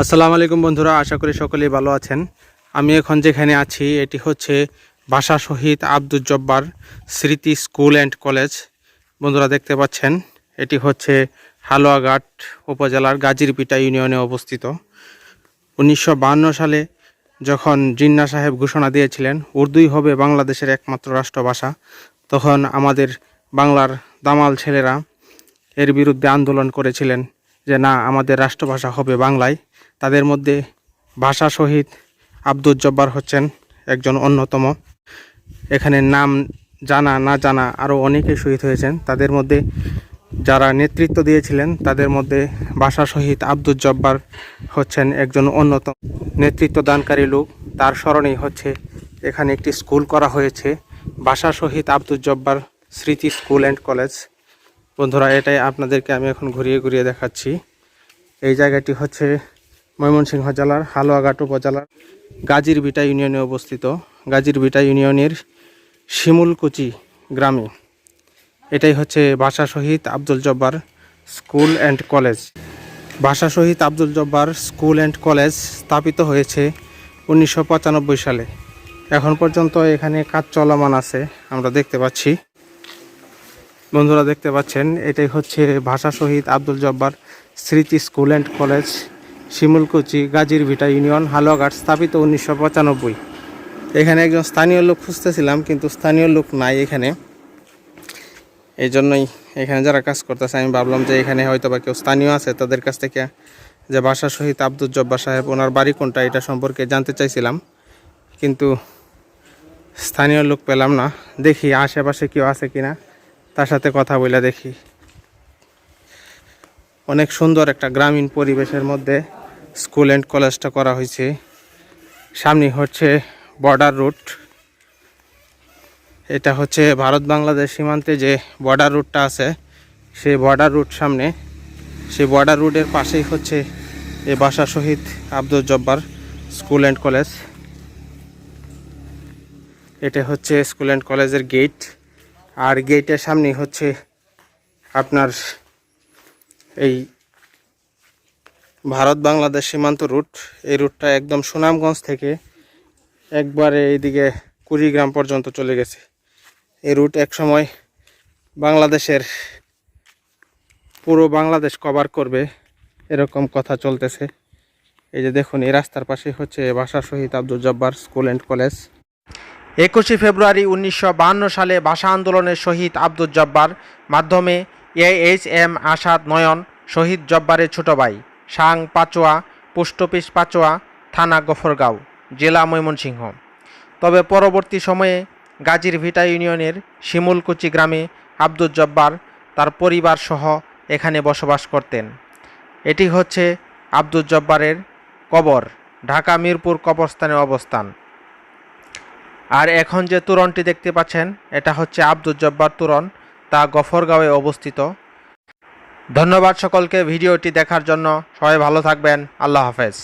আসসালামু আলাইকুম বন্ধুরা, আশা করি সকলেই ভালো আছেন। আমি এখন যেখানে আছি, এটি হচ্ছে ভাষা শহীদ আব্দুল জব্বার স্মৃতি স্কুল অ্যান্ড কলেজ। বন্ধুরা দেখতে পাচ্ছেন, এটি হচ্ছে হালুয়াঘাট উপজেলার গাজীরপিটা ইউনিয়নে অবস্থিত। উনিশশো সালে যখন জিন্না সাহেব ঘোষণা দিয়েছিলেন, উর্দুই হবে বাংলাদেশের একমাত্র রাষ্ট্রভাষা, তখন আমাদের বাংলার দামাল ছেলেরা এর বিরুদ্ধে আন্দোলন করেছিলেন যে, না, আমাদের রাষ্ট্রভাষা হবে বাংলায়। তাদের মধ্যে ভাষা শহীদ আব্দুল জব্বার হচ্ছেন একজন অন্যতম। এখানে নাম জানা, না জানা আরও অনেকে শহীদ হয়েছেন। তাদের মধ্যে যারা নেতৃত্ব দিয়েছিলেন, তাদের মধ্যে ভাষা শহীদ আব্দুল জব্বার হচ্ছেন একজন অন্যতম। নেতৃত্ব দানকারী লোক, তার স্মরণেই হচ্ছে, এখানে একটি স্কুল করা হয়েছে। ভাষা শহীদ আব্দুল জব্বার স্মৃতি স্কুল অ্যান্ড কলেজ। বন্ধুরা, এটাই আপনাদেরকে আমি এখন ঘুরিয়ে ঘুরিয়ে দেখাচ্ছি। এই জায়গাটি হচ্ছে ময়মনসিংহ জেলার হালুয়াঘাট উপজেলার গাজীর বিটা ইউনিয়নে অবস্থিত। গাজীর বিটা ইউনিয়নের শিমুলকুচি গ্রামে। এটাই হচ্ছে Bhasha Shahid Abdul Jabbar school and college. Bhasha Shahid Abdul Jabbar school and college স্থাপিত হয়েছে উনিশশো পঁচানব্বই সালে। এখন পর্যন্ত এখানে কাজ চলমান আছে, আমরা দেখতে পাচ্ছি। বন্ধুরা দেখতে পাচ্ছেন, এটাই হচ্ছে ভাষা শহীদ আব্দুল জব্বার স্মৃতি স্কুল অ্যান্ড কলেজ। শিমুলকুচি গাজীর ভিটা ইউনিয়ন হালুয়াঘাট স্থাপিত উনিশশো পঁচানব্বই। এখানে একজন স্থানীয় লোক খুঁজতেছিলাম, কিন্তু স্থানীয় লোক নাই এখানে। এই জন্যই এখানে যারা কাজ করতেছে, আমি ভাবলাম যে এখানে হয়তো বা কেউ স্থানীয় আছে, তাদের কাছ থেকে যে ভাষা শহীদ আব্দুল জব্বার সাহেব, ওনার বাড়ি কোনটা এটা সম্পর্কে জানতে চাইছিলাম। কিন্তু স্থানীয় লোক পেলাম না। দেখি আশেপাশে কেউ আছে কি না তার সাথে কথা বলে দেখি। অনেক সুন্দর একটা গ্রামীণ পরিবেশের মধ্যে স্কুল অ্যান্ড কলেজটা করা হয়েছে। সামনে হচ্ছে বর্ডার রুট। এটা হচ্ছে ভারত বাংলাদেশ সীমান্তে যে বর্ডার রুটটা আছে, সেই বর্ডার রুট সামনে। সেই বর্ডার রুটের পাশেই হচ্ছে এ বাসা Shahid Abdul Jabbar school and college. এটা হচ্ছে স্কুল অ্যান্ড কলেজের গেট। আর গেটের সামনে হচ্ছে আপনার এই ভারত বাংলাদেশ সীমান্ত রুট। এই রুটটা একদম সুনামগঞ্জ থেকে একবারে এইদিকে কুড়িগ্রাম পর্যন্ত চলে গেছে। এই রুট এক সময় বাংলাদেশের পুরো বাংলাদেশ কভার করবে, এরকম কথা চলতেছে। এই যে দেখুন, এই রাস্তার পাশে হচ্ছে Bhasha Shahid Abdul Jabbar school and college. একুশে ফেব্রুয়ারি উনিশশো সালে ভাষা আন্দোলনের শহীদ আব্দুল জব্বার মাধ্যমে এইচ এম আসাদ নয়ন শহীদ জব্বারের ছোট ভাই। সাং পাচোয়া পোস্ট অফিস পাচোয়া, থানা গফরগাঁও, জেলা ময়মনসিংহ। তবে পরবর্তী সময়ে গাজীর ভিটা ইউনিয়নের শিমুলকুচি গ্রামে আব্দুল জব্বার তার পরিবার সহ এখানে বসবাস করতেন। এটি হচ্ছে আব্দুল জব্বারের কবর, ঢাকা মিরপুর কবরস্থানে অবস্থান। আর এখন যে তোরণটি দেখতে পাচ্ছেন, এটা হচ্ছে আব্দুল জব্বার তোরণ, তা গফরগাঁওয়ে অবস্থিত। ধন্যবাদ সকলকে ভিডিওটি দেখার জন্য। সবাই ভালো থাকবেন। আল্লাহ হাফেজ।